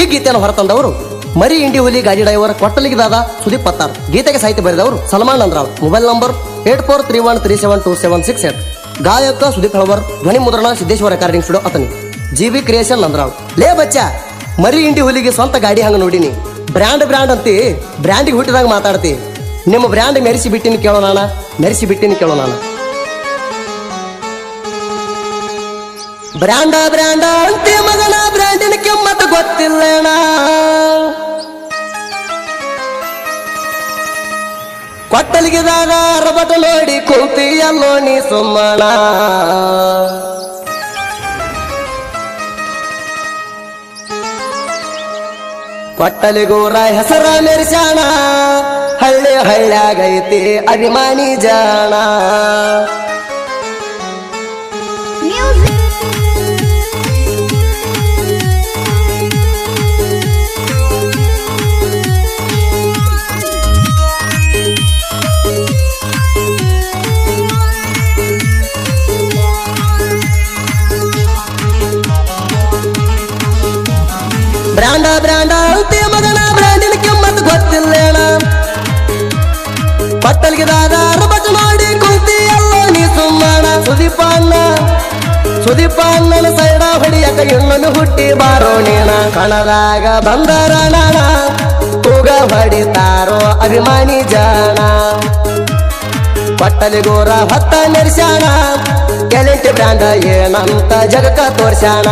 ಈ ಗೀತೆಯನ್ನು ಹೊರತಂದವರು ಮರಿ ಇಂಡಿ ಹುಲಿ ಗಾಡಿ ಡ್ರೈವರ್ ಕೊಟ್ಟಲಿಗೆ ದಾದ ಸುದೀಪ್ ಪತ್ತಾರ್. ಗೀತೆಗೆ ಸಾಹಿತ್ಯ ಬರೆದವರು Salman Nandrav. Mobile number eight four three one three seven two seven six eight. ಗಾಯಕ ಸುದೀಪ್ ಹಳವರ್, ಧ್ವನಿ ಮುದ್ರಣ Siddeshwara recording studio Athani. G V creation Nandrav. ಲೇ ಬಚ್ಚ, ಮರಿ ಇಂಡಿ ಹುಲಿಗೆ ಸ್ವಂತ ಗಾಡಿ ಹಂಗ ನೋಡಿನಿ. ಬ್ರ್ಯಾಂಡ್ ಬ್ರ್ಯಾಂಡ್ ಅಂತಿ, ಬ್ರ್ಯಾಂಡಿಗೆ ಹುಟ್ಟಿದಾಗ ಮಾತಾಡ್ತಿ. ನಿಮ್ಮ ಬ್ರ್ಯಾಂಡ್ ಮೆರೆಸಿ ಬಿಟ್ಟಿನ ಕೇಳೋ ನಾನ, ಮೆರೆಸಿ ಬಿಟ್ಟಿನ ಕೇಳೋ ನಾನು ಬ್ರ್ಯಾಂಡ ಬ್ರ್ಯಾಂಡ ಅಂತೆ ಮಗನ ಬ್ರ್ಯಾಂಡಿನ ಕೆಮ್ಮತ್ತು ಗೊತ್ತಿಲ್ಲಣ ಕೊಟ್ಟಲಿಗಿದಾಗ ರಬಟ ನೋಡಿ ಕೂತಿಯಲ್ಲೋ ನೀ ಸುಮ್ಮಣ. ಕೊಟ್ಟಲಿಗೂರ ಹೆಸರ ಮೆರೆಸಾಣ ಹಳ್ಳಿ ಹಳ್ಳ್ಯಾಗೈತಿ ಅಭಿಮಾನಿ ಜಾಣ. ಬ್ರ್ಯಾಂಡ ಬ್ರ್ಯಾಂಡ ಅಂತೆ ಮಗನ ಬ್ರ್ಯಾಂಡಿನ ಕೆಮ್ಮತ್ ಗೊತ್ತಿಲ್ಲೇಣ. ಪಟ್ಟಲ್ಗಿದಾಗ ರಬಟ ಮಾಡಿ ಕುಂತಿ ಎಲ್ಲ ನೀ ಸುಮ್ಮಣ ಸುದೀಪ ಅಣ್ಣ, ಸುದೀಪ ಅಣ್ಣನ ಸೈಡ ಹೊಡಿಯಕ ಇನ್ನೊಂದು ಹುಟ್ಟಿ ಬಾರೋ ನೀನ. ಕಣದಾಗ ಬಂದರ ನಾಣ, ಕೂಗ ಹೊಡಿತಾರೋ ಅಭಿಮಾನಿ ಜಾಣ. ಪಟ್ಟಲಿಗೋರ ಹೊತ್ತ ನೆರ್ಸ್ಯಾಣ ಗ್ಯಾಲೆಂಟಿ ಬ್ರ್ಯಾಂಡ ಏನಂತ ಜಗಕ್ಕ ತೋರ್ಸ್ಯಾಣ.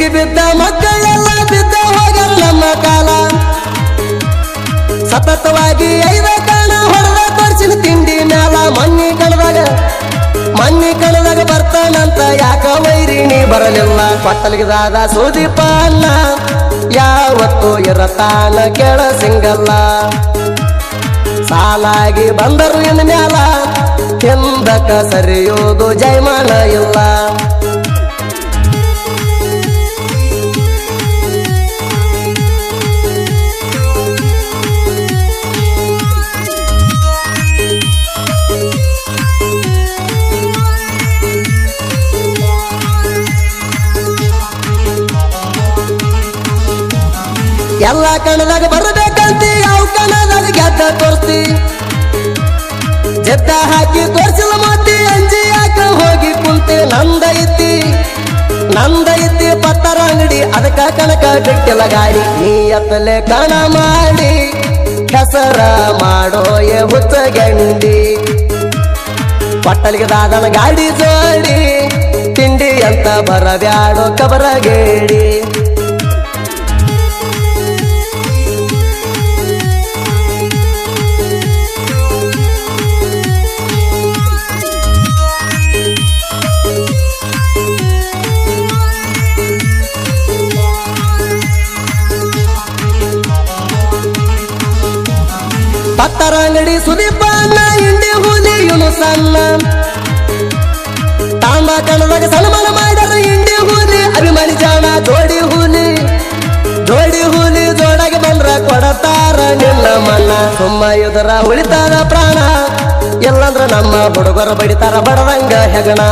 ತಿಂಡಿಗೆ ಬಿದ್ದ ಮಕ್ಕಳೆಲ್ಲ ಬಿದ್ದ ಹೋಗಲ್ಲ ನಮ್ಮ ಕಾಲ. ಸತತವಾಗಿ ಐದ ಕಾಣ ಹೊಡೆದ ತೋರ್ಸಿನ ತಿಂಡಿ ಮ್ಯಾಲ ಮನ್ನಿ ಕಣದಾಗ ಮನ್ನಿ ಕಣದಾಗ ಬರ್ತಾನಂತ ಯಾಕ ವೈರಿಣಿ ಬರಲಿಲ್ಲ? ಪಟ್ಟಲ್ಗಿದಾದ ಸುದೀಪ ಅಲ್ಲ ಯಾವತ್ತು ಇರತಾನ ಕೆಳ ಸಿಂಗಲ್ಲ. ಸಾಲಾಗಿ ಬಂದರು ಇನ್ ಮ್ಯಾಲ ಹಿಂದಕ ಸರಿಯೋದು ಜೈಮಾನ ಇಲ್ಲ. ಎಲ್ಲ ಕಣದಾಗ ಬರಬೇಕಂತಿ ಯಾವ ಕಣದಾಗ ಗೆದ್ದ ತೋರಿಸ್ತಿ ಜದ್ದ ಹಾಕಿ ತೋರ್ಸಿಲ್ಲ ಮೋತಿ, ಅಂಜಿ ಯಾಕ ಹೋಗಿ ಕುಂತಿ ನಂದೈತಿ ನಂದೈತಿ ಪತ್ತರ ಅಂಗಡಿ, ಅದಕ್ಕ ಕಣಕ ಬಿಟ್ಟಿಲ್ಲ ಗಾಡಿ. ನೀ ಎತ್ತಲೆ ಕಣ ಮಾಡಿ ಹೆಸರ ಹುಚ್ಚ ಗಂಡಿ. ಪಟ್ಟಲಿಗೆ ದಾದನ ಗಾಡಿ ಜೋಡಿ, ತಿಂಡಿ ಅಂತ ಬರಬ್ಯಾಡೋ ಕಬರಗೇಡಿ. ಪತ್ತರ ಅಂಗಡಿ ಸುದೀಪ ಅಣ್ಣ ಇಂಡಿ ಹುಲಿ ಇವನು ಸಣ್ಣ. ತಾಂಬ ಕಣದಾಗ ಸನ್ಮಾನ ಮಾಡ್ಯಾರ ಇಂಡಿ ಹುಲಿ, ಅಭಿಮಾನಿ ಜಾಣ ಜೋಡಿ ಹುಲಿ. ಜೋಡಿ ಹುಲಿ ಜೋಡಾಗಿ ಬಂದ್ರ ಕೊಡತಾರ ನಿನ್ನ ಮಲ್ಲ ಸುಮ್ಮ ಇದರ ಉಳಿತಾರ ಪ್ರಾಣ, ಎಲ್ಲಂದ್ರ ನಮ್ಮ ಹುಡುಗರು ಬಡಿತಾರ ಬಡದಂಗ ಹೆಗಣ.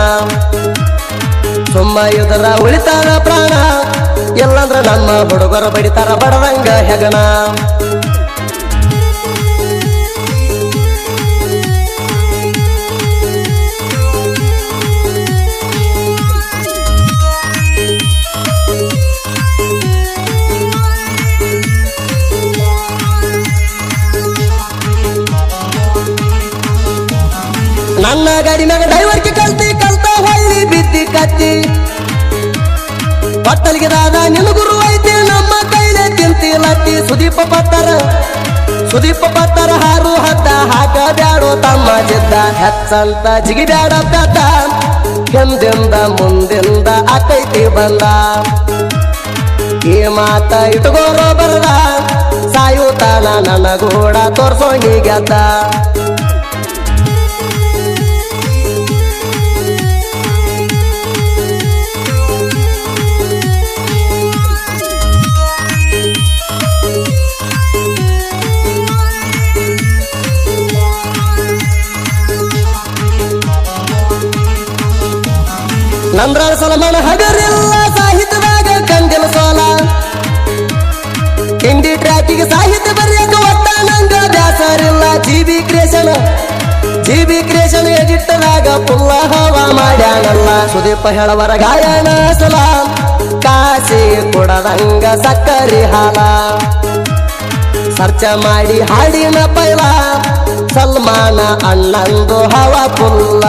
ಸುಮ್ಮ ಇದರ ಉಳಿತಾರ ಪ್ರಾಣ, ಎಲ್ಲಂದ್ರ ನಮ್ಮ ಹುಡುಗರು ಬಡಿತಾರ ಬಡದಂಗ ಹೆಗಣ. ನನ್ನ ಗಾಡಿ ಮ್ಯಾಗ ಡ್ರೈವರ್ಗೆ ಕಲ್ತಿ, ಕಲ್ತ ಹೊಳ್ಳಿ ಬಿದ್ದಿ ಕತ್ತಿ. ಪಟ್ಟಲಿಗೆ ದಾದ ನಿನ್ನ ಗುರು ಐತಿ, ನಮ್ಮ ಕೈಲೆ ತಿಂತಿ ಲತ್ತಿ ಸುದೀಪ ಪತ್ತರ ಸುದೀಪ ಪತ್ತರ ಹಾರು ಹತ್ತ ಹಾಕ ಬ್ಯಾಡೋ ತಮ್ಮ ಜಿದ್ದ. ಹೆಚ್ಚಂತ ಜಿಗಿ ಬ್ಯಾಡ ಬ್ಯಾತ. ಹಿಂದಿಂದ ಮುಂದಿಂದ ಆಕೈತಿ ಬಂದ. ಈ ಮಾತ ಇಟ್ಕೋರೋ ಬರದ ಸಾಯುತ್ತಾನ ಗೋಡ ತೋರ್ಸೋ ಗೆದ್ದ ನಂದ್ರಾಳ ಸಲಮಾನ ಹಗರಿಲ್ಲ, ಸಾಹಿತ್ಯದಾಗ ಕಂದಿನ ಸೋಲ. ಹಿಂದಿ ಟ್ರ್ಯಾಕಿಗೆ ಸಾಹಿತ್ಯ ಬರೆಯಕ ಒಟ್ಟ ನಂಗ ಬ್ಯಾಸರಿಲ್ಲ G B creation G B creation ಎಡಿಟ್ಟದಾಗ ಪುಲ್ಲ ಹವ ಮಾಡ್ಯಾನಲ್ಲ. ಸುದೀಪ ಹೇಳವರ ಗಾಯನ ಸಲಾಮ್ ಕಾಸಿ ಕೊಡದಂಗ ಸಕ್ಕರಿ ಹಾಲ. ಸರ್ಚ ಮಾಡಿ ಹಾಡಿನ ಪೈಲ, ಸಲ್ಮಾನ ಅಣ್ಣಂದು ಹವ ಪುಲ್ಲ.